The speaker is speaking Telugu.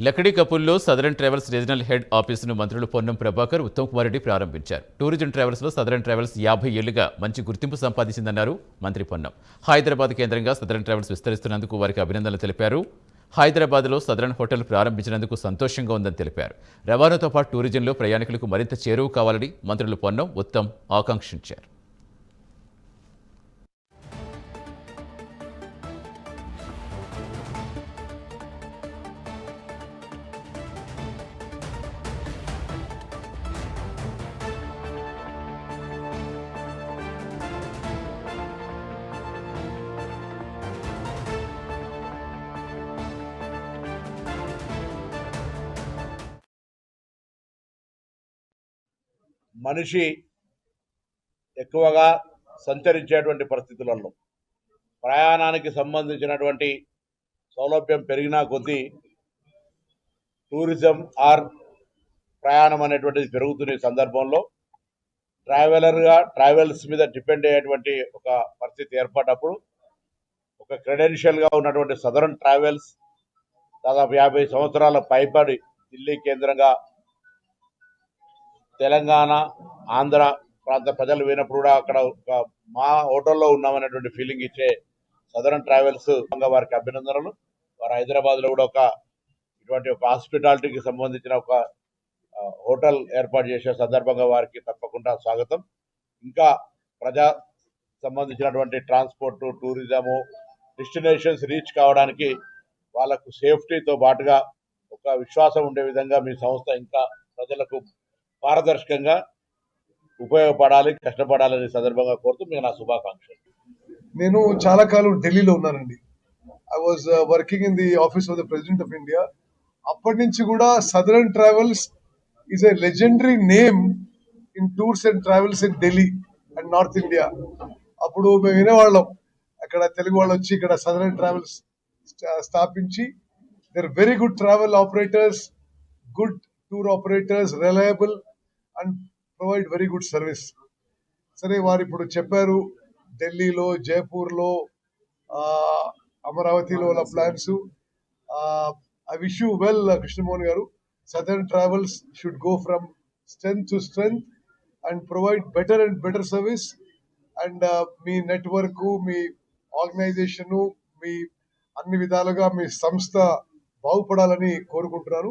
లక్కడి కపూర్లో సదరన్ ట్రావెల్స్ రీజనల్ హెడ్ ఆఫీసును మంత్రులు పొన్నం ప్రభాకర్ ఉత్తమ్ కుమార్ రెడ్డి ప్రారంభించారు. టూరిజం ట్రావెల్స్లో సదరన్ ట్రావెల్స్ యాభై ఏళ్ళుగా మంచి గుర్తింపు సంపాదించిందన్నారు మంత్రి పొన్నం. హైదరాబాద్ కేంద్రంగా సదరన్ ట్రావెల్స్ విస్తరిస్తున్నందుకు వారికి అభినందనలు తెలిపారు. హైదరాబాద్లో సదరన్ హోటల్ ప్రారంభించినందుకు సంతోషంగా ఉందని తెలిపారు. రవాణాతో పాటు టూరిజంలో ప్రయాణికులకు మరింత చేరువ కావాలని మంత్రులు పొన్నం ఉత్తమ్ ఆకాంక్షించారు. మనిషి ఎక్కువగా సంచరించేటువంటి పరిస్థితులలో ప్రయాణానికి సంబంధించినటువంటి సౌలభ్యం పెరిగినా కొద్దీ టూరిజం ఆర్ ప్రయాణం అనేటువంటిది పెరుగుతున్న సందర్భంలో ట్రావెలర్గా ట్రావెల్స్ మీద డిపెండ్ అయ్యేటువంటి ఒక పరిస్థితి ఏర్పడ్డప్పుడు ఒక క్రెడెన్షియల్గా ఉన్నటువంటి సదరన్ ట్రావెల్స్ దాదాపు యాభై సంవత్సరాల పైబడి ఢిల్లీ కేంద్రంగా తెలంగాణ ఆంధ్ర ప్రాంత ప్రజలు పోయినప్పుడు కూడా అక్కడ ఒక మా హోటల్లో ఉన్నామనేటువంటి ఫీలింగ్ ఇచ్చే సదరన్ ట్రావెల్స్ వారికి అభినందనలు. వారు హైదరాబాద్లో కూడా ఒక ఇటువంటి ఒక హాస్పిటాలిటీకి సంబంధించిన ఒక హోటల్ ఏర్పాటు చేసే సందర్భంగా వారికి తప్పకుండా స్వాగతం. ఇంకా ప్రజా సంబంధించినటువంటి ట్రాన్స్పోర్ట్ టూరిజము డెస్టినేషన్స్ రీచ్ కావడానికి వాళ్ళకు సేఫ్టీతో పాటుగా ఒక విశ్వాసం ఉండే విధంగా మీ సంస్థ ఇంకా ప్రజలకు పారదర్శకంగా ఉపయోగపడాలి కష్టపడాలని సందర్భంగా కోరుతూ మీకు నా శుభాకాంక్షలు. నేను చాలా కాలం ఢిల్లీలో ఉన్నానండి. I was working in the office of the president of India అప్పటి నుంచి కూడా Southern Travels is a legendary name in tours and travels in Delhi and north India అప్పుడు మేము వినేవాళ్ళం. అక్కడ తెలుగు వాళ్ళు వచ్చి ఇక్కడ సదరన్ ట్రావెల్స్ uh, స్థాపించి there very good travel operators good tour operators reliable and provide very good service సరే వారు ఇప్పుడు చెప్పారు ఢిల్లీలో జైపూర్లో అమరావతిలో వాళ్ళ plans I wish you well Krishnamohan garu. Southern Travels should go from strength to strength and provide better and better service and me network మీ ఆర్గనైజేషన్ మీ అన్ని విధాలుగా మీ సంస్థ బాగుపడాలని కోరుకుంటున్నాను.